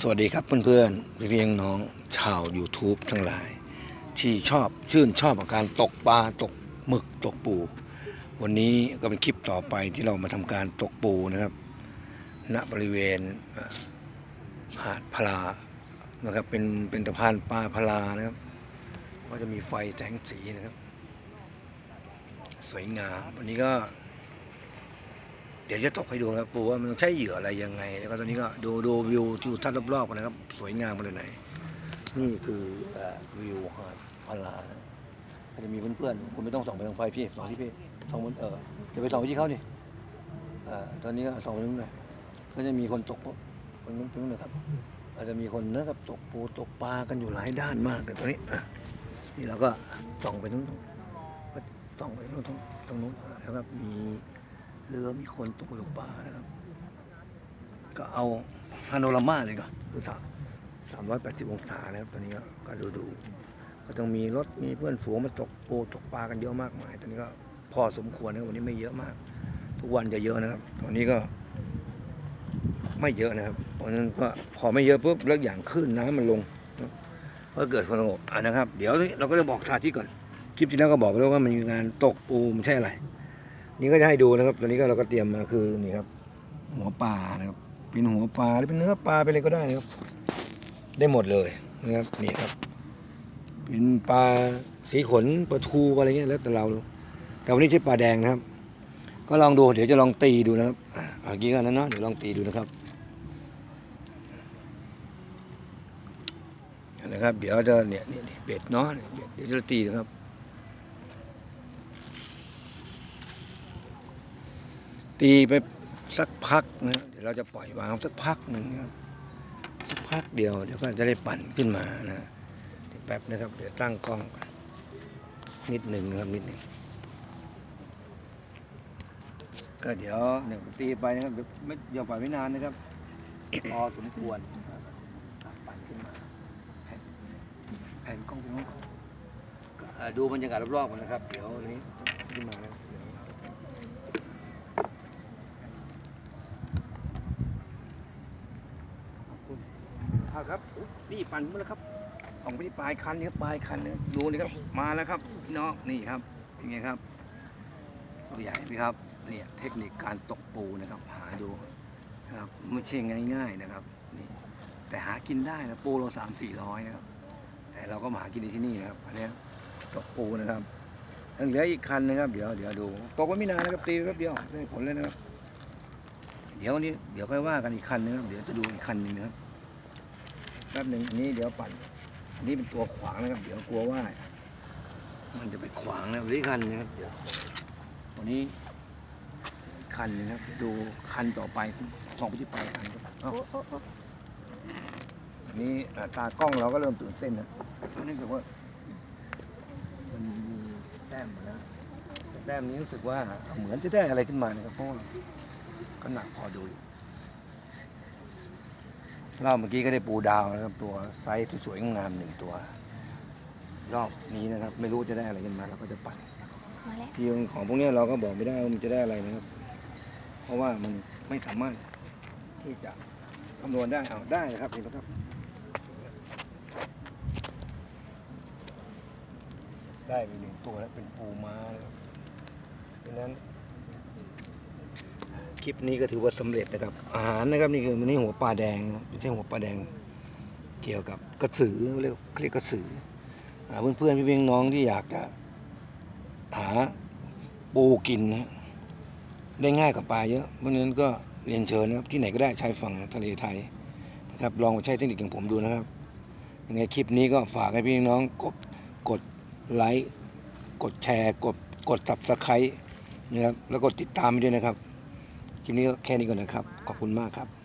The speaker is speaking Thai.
สวัสดีครับเพื่อนๆพี่เพียงน้องชาว YouTube ทั้งหลาย ที่ชอบชื่นชอบกับการตกปลาตกหมึกตกปู วันนี้ก็เป็นคลิปต่อไปที่เรามาทำการตกปูนะครับณบริเวณหาดพลานะครับเป็นเป็นสะพานปลาพลานะครับ ก็จะมีไฟแสงสีนะครับ สวยงามวันนี้ก็ เดี๋ยวจะตกให้ดูครับปูว่ามันต้องใช้เหยื่ออะไรยังไง แล้วก็ตอนนี้ก็ดูดูวิวทิวทัศน์รอบๆกันนะครับ สวยงามมาเลยไหน นี่คือวิวหาดพลานะก็จะมีเพื่อนๆคุณไม่ต้องส่องไปทางไฟพี่ส่องที่พี่ส่องบนเออจะไปส่องไปที่เขาดิเอ่อตอนนี้ก็ส่องไปนู้นเลยก็จะมีคนตกตรงนู้นตรงนู้นเลยครับ อาจจะมีคนนะครับตกปูตกปลากันอยู่หลายด้านมากแต่ตอนนี้นี่เราก็ส่องไปนู้นส่องไปนู้นตรงตรงนู้นแล้วก็มี เรือมีคนตกตกปลานะครับ ก็เอาฮานรามาเลยก่อนคือสามสามร้อยแปดสิบองศานะครับตอนนี้ก็ก็ดูดูก็ต้องมีรถมีเพื่อนฝูงมาตกปูตกปลากันเยอะมากมายตอนนี้ก็พอสมควรนะวันนี้ไม่เยอะมาก ทุกวันจะเยอะนะครับตอนนี้ก็ ไม่เยอะนะครับเพราะฉะนั้นก็พอไม่เยอะปุ๊บแล้วอย่างขึ้นน้ำมันลงก็เกิดฝนตกอ่านะครับ เดี๋ยวเราก็จะบอกสาธิตก่อนคลิปที่แล้วก็บอกไปแล้วว่ามันมีงานตกปูมันใช่อะไร นี่ก็จะให้ดูนะครับตอนนี้ก็เราก็เตรียมมาคือนี่ครับ หัวปลานะครับ เป็นหัวปลาหรือเป็นเนื้อปลาเป็นอะไรก็ได้นะครับ ได้หมดเลยนะครับนี่ครับ เป็นปลาสีขนปลาทูอะไรเงี้ยแล้วแต่เราดูแต่วันนี้ใช้ปลาแดงนะครับ ก็ลองดูเดี๋ยวจะลองตีดูนะครับเมื่อกี้กันนั้นเนาะเดี๋ยวลองตีดูนะครับนะครับ เดี๋ยวจะเนี่ยเนี่ยเบ็ดเนาะเดี๋ยวจะตีนะครับ ตีไปสักพักนะเดี๋ยวเราจะปล่อยวางสักพักหนึ่งครับสักพักเดียวเดี๋ยวก็จะได้ปั่นขึ้นมานะแป๊บนะครับเดี๋ยวตั้งกล้อง นิดหนึ่งนะครับนิดหนึ่งก็เดี๋ยวเนี่ยตีไปนะครับเดี๋ยวไม่อย่าปล่อยไม่นานนะครับพอสมควรนะครับปั่นขึ้นมาแผ่นกล้องเป็นกล้องก็ดูบรรยากาศรอบๆกันนะครับ เดี๋ยวนี้ขึ้นมาแล้วเดี๋ยว อ่า ครับนี่ปั่นมาแล้วครับสองไปที่ปลายคันนี่ครับปลายคันเนี่ยดูนี่ครับมาแล้วครับพี่น้องนี่ครับเป็นไงครับตัวใหญ่ไหมครับเนี่ยเทคนิคการตกปูนะครับ หาดูนะครับไม่ใช่ง่าย ๆนะครับนี่แต่หากินได้นะปูโลสามสี่ร้อยนะครับ แต่เราก็มาหากินในที่นี่นะครับอันนี้ตกปูนะครับยังเหลืออีกคันนะครับ เดี๋ยวเดี๋ยวดูตกไว้ไม่นานนะครับตีแป๊บเดียวได้ผลเลยนะครับ เดี๋ยวนี้เดี๋ยวค่อยว่ากันอีกคันนึงครับเดี๋ยวจะดูอีกคันหนึงนะครับ แป๊บหนึ่งอันนี้เดี๋ยวปั่นอันนี้เป็นตัวขวางนะครับ เดี๋ยวกลัวว่า มันจะไปขวางนะครับนี่คันนะครับเดี๋ยววันนี้คันนึงครับเดี๋ยวดูคันต่อไปสองไปที่ปลายคันครับเอ้าอันนี้อ่ตากล้องเราก็เริ่มตื่นเต้นนะเนื่องจากว่า มันมีแต้มมาแต้มนี้รู้สึกว่าเหมือนจะได้อะไรขึ้นมานะครับเพราะว่าก็หนักพอดูอยู่ เราเมื่อกี้ก็ได้ปูดาวนะครับตัวไซส์ที่สวยงามหนึ่งตัว รอบนี้นะครับ ไม่รู้จะได้อะไรกันมาเราก็จะปั่นมาแล้วที่ของพวกนี้เราก็บอกไม่ได้ว่ามันจะได้อะไรนะครับ เพราะว่ามันไม่สามารถที่จะคำนวณได้เอาได้นะครับเห็นไหมครับ ได้ไปหนึ่งตัวแล้วเป็นปูม้านะครับดังนั้น คลิปนี้ก็ถือว่าสำเร็จนะครับ อาหารนะครับนี่คือมันนี่หัวปลาแดงนะไม่ใช่หัวปลาแดง เกี่ยวกับกระสือเรียกเรียกกระสืออ่าเพื่อนพี่เพียงน้องที่อยากจะหาปูกินนะได้ง่ายกว่าปลาเยอะเพราะนั้นก็เรียนเชิญนะครับที่ไหนก็ได้ชายฝั่งทะเลไทยนะครับลองมาใช้เทคนิคอย่างผมดูนะครับยังไงคลิปนี้ก็ฝากให้พี่น้องกดกดไลค์กดแชร์ กดกด subscribe นะครับแล้วกดติดตามไปด้วยนะครับ คลิปนี้ก็แค่นี้ก่อนนะครับ ขอบคุณมากครับ